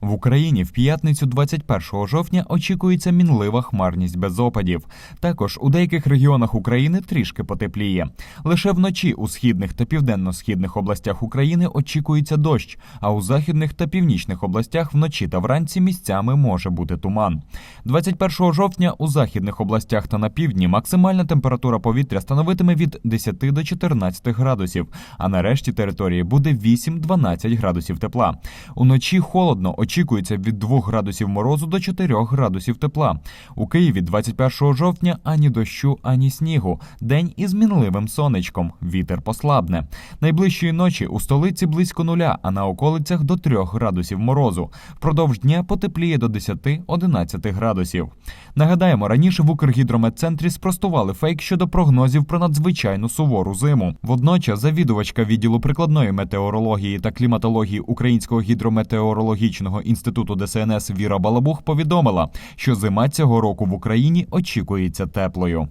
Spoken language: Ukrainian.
В Україні в п'ятницю 21 жовтня очікується мінлива хмарність без опадів. Також у деяких регіонах України трішки потепліє. Лише вночі у східних та південно-східних областях України очікується дощ, а у західних та північних областях вночі та вранці місцями може бути туман. 21 жовтня у західних областях та на півдні максимальна температура повітря становитиме від 10 до 14 градусів, а на решті території буде 8-12 градусів тепла. Уночі холодно очікується від 2 градусів морозу до 4 градусів тепла. У Києві 21 жовтня ані дощу, ані снігу. День із мінливим сонечком. Вітер послабне. Найближчої ночі у столиці близько нуля, а на околицях до 3 градусів морозу. Впродовж дня потепліє до 10-11 градусів. Нагадаємо, раніше в Укргідрометцентрі спростували фейк щодо прогнозів про надзвичайну сувору зиму. Водночас завідувачка відділу прикладної метеорології та кліматології Українського гідрометеорологічного інституту ДСНС Віра Балабух повідомила, що зима цього року в Україні очікується теплою.